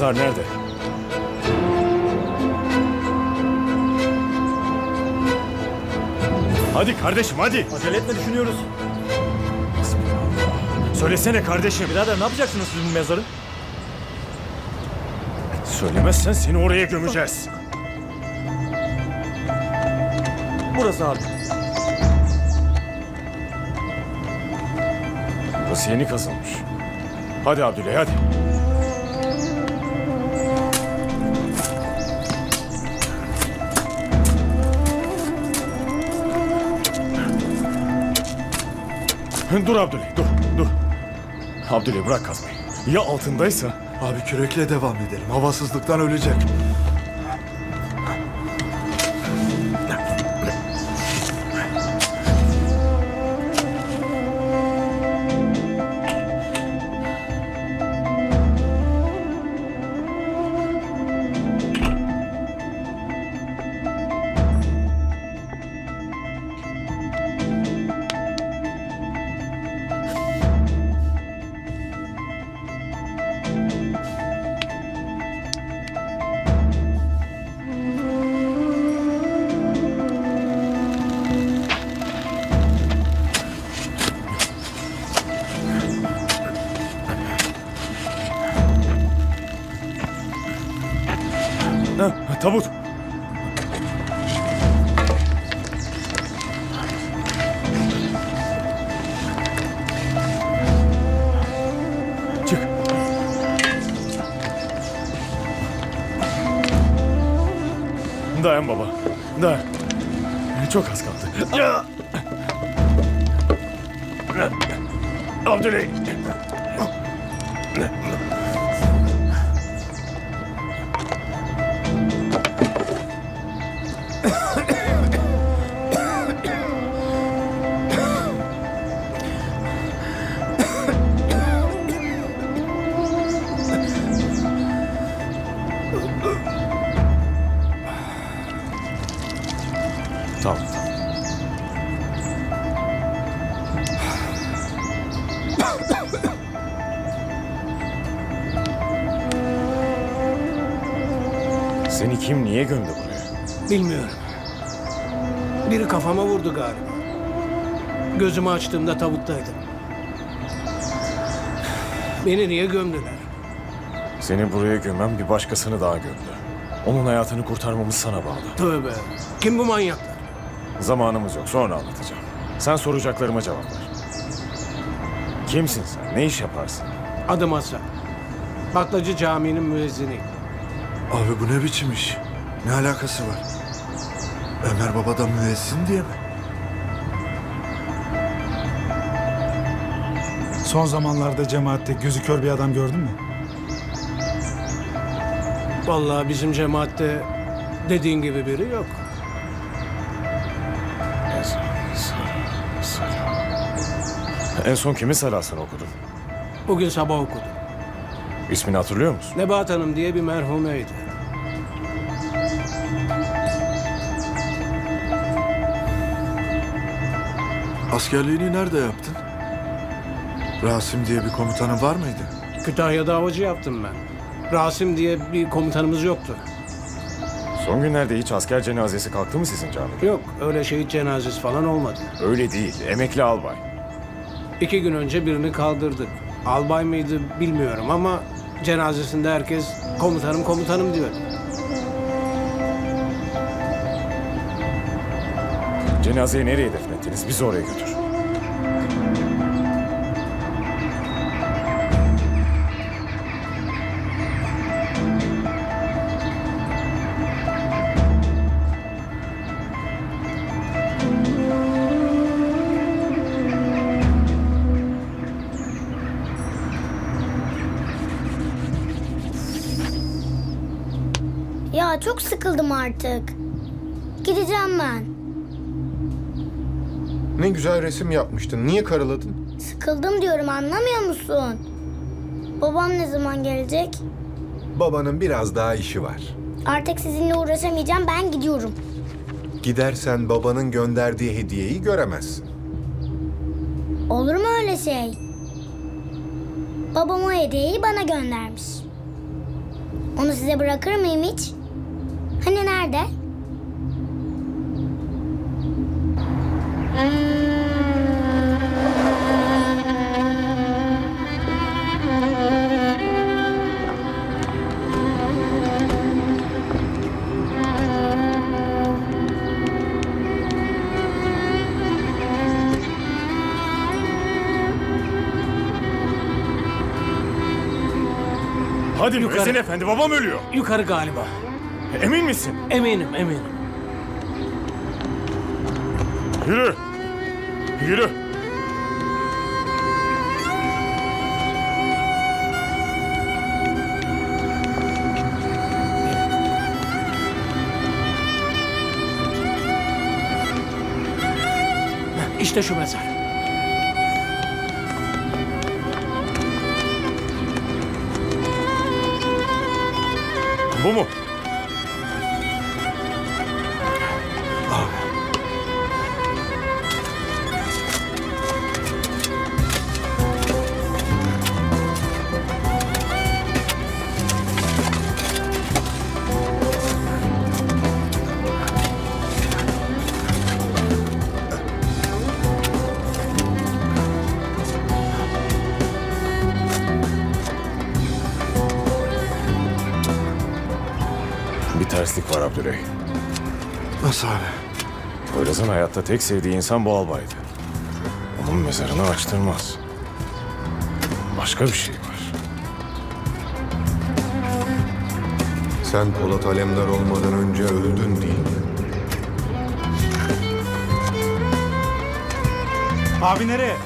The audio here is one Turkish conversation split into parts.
Mezar nerede? Hadi kardeşim hadi. Acele etme düşünüyoruz. Söylesene kardeşim. Birader ne yapacaksınız siz bu mezarı? Söylemezsen seni oraya gömeceğiz. Burası abi. Burası yeni kazılmış. Hadi Abdüley hadi. Dur Abdüley dur dur. Abdüley bırak kazmayı. Ya altındaysa? Abi kürekle devam edelim. Havasızlıktan ölecek. Tabut. Çık. Dayan baba. Dayan. Çok az kaldı. Ya! Abdüley. Seni kim niye gömdü buraya? Bilmiyorum. Biri kafama vurdu galiba. Gözümü açtığımda tabuttaydım. Beni niye gömdüler? Seni buraya gömen bir başkasını daha gömdü. Onun hayatını kurtarmamız sana bağlı. Tövbe. Kim bu manyaklar? Zamanımız yok sonra anlatacağım. Sen soracaklarıma cevap ver. Kimsin sen? Ne iş yaparsın? Adım Hasan. Baklacı Camii'nin müezziniyim. Abi bu ne biçim iş? Ne alakası var? Ömer Baba da müezzin diye mi? Son zamanlarda cemaatte gözü kör bir adam gördün mü? Vallahi bizim cemaatte dediğin gibi biri yok. En son kimin salasını okudun? Bugün sabah okudum. İsmini hatırlıyor musun? Nebahat Hanım diye bir merhumeydi. Askerliğini nerede yaptın? Rasim diye bir komutanın var mıydı? Kütahya'da havacı yaptım ben. Rasim diye bir komutanımız yoktu. Son günlerde hiç asker cenazesi kalktı mı sizin camide? Yok öyle şehit cenazesi falan olmadı. Öyle değil. Emekli albay. İki gün önce birini kaldırdık. Albay mıydı bilmiyorum ama cenazesinde herkes komutanım komutanım diyor. Cenazeyi nereye defnettiniz? Bizi oraya götür. Ya çok sıkıldım artık. Gideceğim ben. Ne güzel resim yapmıştın. Niye karaladın? Sıkıldım diyorum anlamıyor musun? Babam ne zaman gelecek? Babanın biraz daha işi var. Artık sizinle uğraşamayacağım ben gidiyorum. Gidersen babanın gönderdiği hediyeyi göremezsin. Olur mu öyle şey? Babam o hediyeyi bana göndermiş. Onu size bırakır mıyım hiç? Hani nerede? Hadi Yukarı. Müezzin efendi babam ölüyor. Yukarı galiba. Emin misin? Eminim eminim. Yürü. Yürü. İşte şu mezar. Bu mu? Abi? Poyraz'ın hayatta tek sevdiği insan bu albaydı. Onun mezarını açtırmaz. Başka bir şey var. Sen Polat Alemdar olmadan önce öldün değil mi? Abi nereye?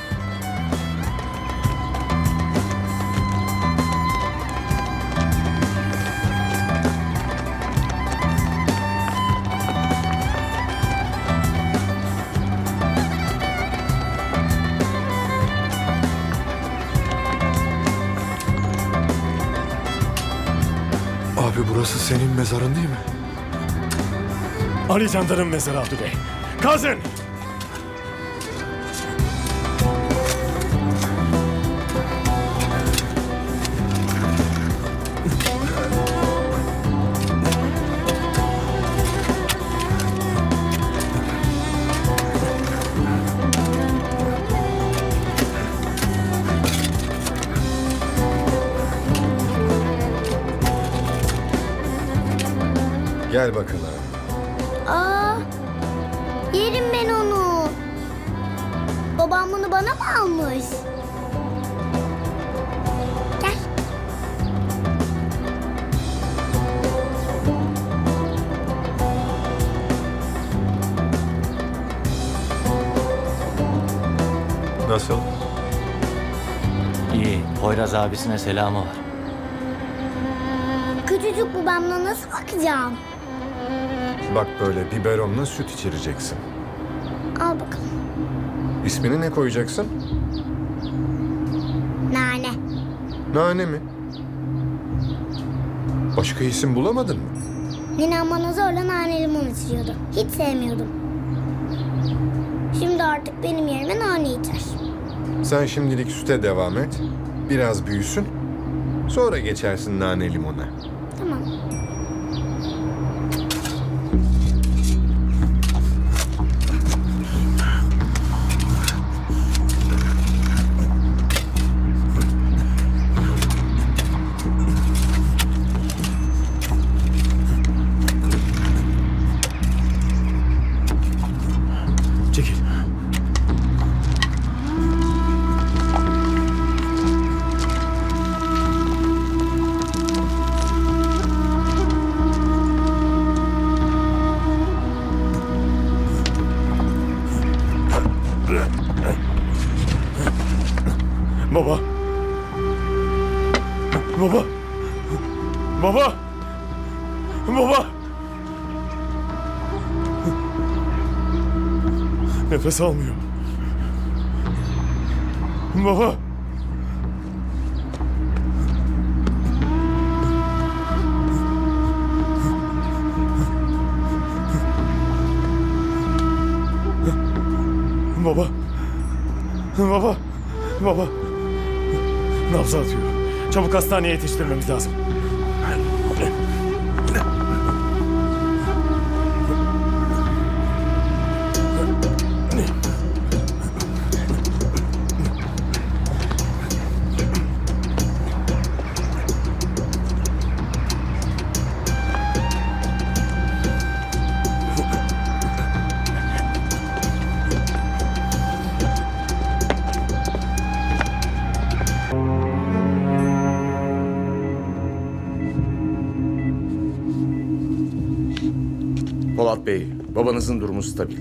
Burası senin mezarın değil mi? Ali Candar'ın mezarı Abdüley. Kazın! Gel bakalım. Aa, yerim ben onu. Babam bunu bana mı almış? Gel. Nasıl? İyi. Poyraz abisine selamı var. Küçücük babamla nasıl bakacağım? Bak böyle biberonla süt içireceksin. Al bakalım. İsmini ne koyacaksın? Nane. Nane mi? Başka isim bulamadın mı? Ninem bana zorla nane limon içiriyordu. Hiç sevmiyordum. Şimdi artık benim yerime nane içer. Sen şimdilik süte devam et. Biraz büyüsün. Sonra geçersin nane limona. Baba. Baba. Baba. Baba. Nefes almıyor. Baba. Baba. Baba. Baba. Nabzı atıyor. Çabuk hastaneye yetiştirmemiz lazım. Fuat Bey, babanızın durumu stabil.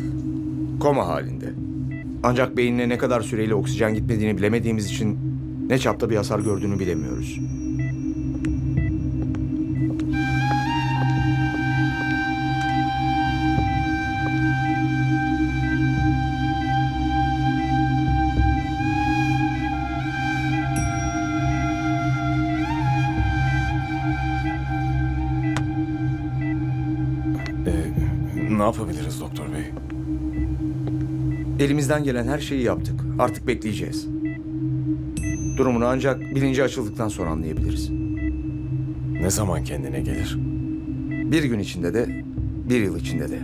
Koma halinde. Ancak beynine ne kadar süreyle oksijen gitmediğini bilemediğimiz için ne çapta bir hasar gördüğünü bilemiyoruz. Yapabiliriz doktor bey? Elimizden gelen her şeyi yaptık. Artık bekleyeceğiz. Durumunu ancak bilinci açıldıktan sonra anlayabiliriz. Ne zaman kendine gelir? Bir gün içinde de, bir yıl içinde de.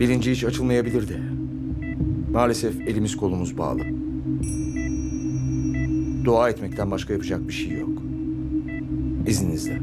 Bilinci hiç açılmayabilir de. Maalesef elimiz kolumuz bağlı. Dua etmekten başka yapacak bir şey yok. İzninizle.